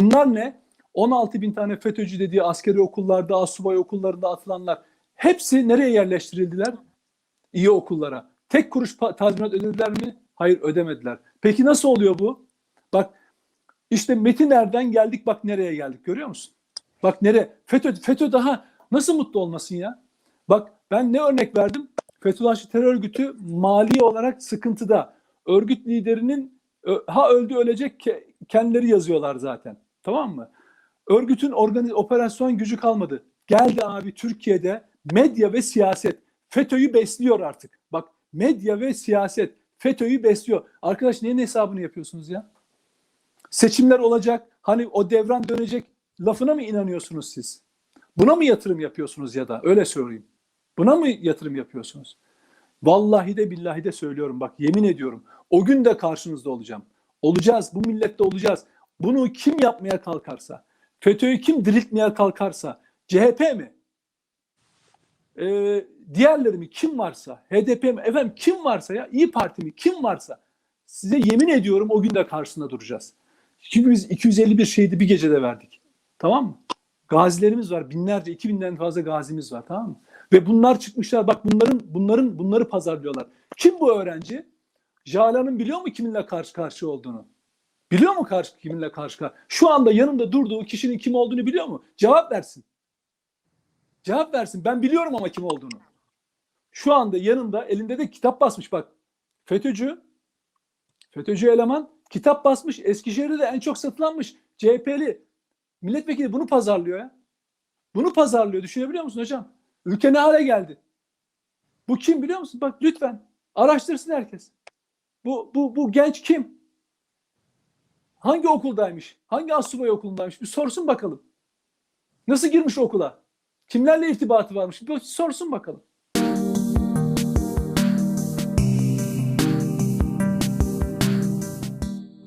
Bunlar ne? 16 bin tane FETÖ'cü dediği askeri okullarda, asubay okullarında atılanlar hepsi nereye yerleştirildiler? İyi okullara. Tek kuruş tazminat ödediler mi? Hayır ödemediler. Peki nasıl oluyor bu? Bak işte Metinler'den geldik bak nereye geldik görüyor musun? Bak nereye? FETÖ, FETÖ daha nasıl mutlu olmasın ya? Bak ben ne örnek verdim? Fethullahçı terör örgütü mali olarak sıkıntıda. Örgüt liderinin ha öldü ölecek ke- kendileri yazıyorlar zaten. Tamam mı? Örgütün organiz operasyon gücü kalmadı. Geldi abi Türkiye'de medya ve siyaset FETÖ'yü besliyor artık. Bak medya ve siyaset FETÖ'yü besliyor. Arkadaş neyin hesabını yapıyorsunuz ya? Seçimler olacak. Hani o devran dönecek lafına mı inanıyorsunuz siz? Buna mı yatırım yapıyorsunuz ya da öyle söyleyeyim. Buna mı yatırım yapıyorsunuz? Vallahi de billahi de söylüyorum bak yemin ediyorum. O gün de karşınızda olacağım. Olacağız. Bu millette olacağız. Bunu kim yapmaya kalkarsa, FETÖ'yü kim diriltmeye kalkarsa, CHP mi? Ee, diğerleri mi? Kim varsa, HDP mi? Efendim kim varsa ya, İyi Parti mi? Kim varsa size yemin ediyorum o gün de karşısında duracağız. Çünkü biz 251 şehidi bir gecede verdik. Tamam mı? Gazilerimiz var. Binlerce, 2000'den fazla gazimiz var. Tamam mı? Ve bunlar çıkmışlar. Bak bunların bunların bunları pazarlıyorlar. Kim bu öğrenci? Jalan'ın biliyor mu kiminle karşı karşı olduğunu? Biliyor mu karşı kiminle karşı? Şu anda yanında durduğu kişinin kim olduğunu biliyor mu? Cevap versin. Cevap versin. Ben biliyorum ama kim olduğunu. Şu anda yanında elinde de kitap basmış bak. FETÖ'cü FETÖ'cü eleman kitap basmış. Eskişehir'de de en çok satılanmış. CHP'li milletvekili bunu pazarlıyor ya. Bunu pazarlıyor. Düşünebiliyor musun hocam? Ülke ne hale geldi? Bu kim biliyor musun? Bak lütfen araştırsın herkes. Bu, bu, bu genç kim? Hangi okuldaymış? Hangi asubay okulundaymış? Bir sorsun bakalım. Nasıl girmiş okula? Kimlerle irtibatı varmış? Bir sorsun bakalım.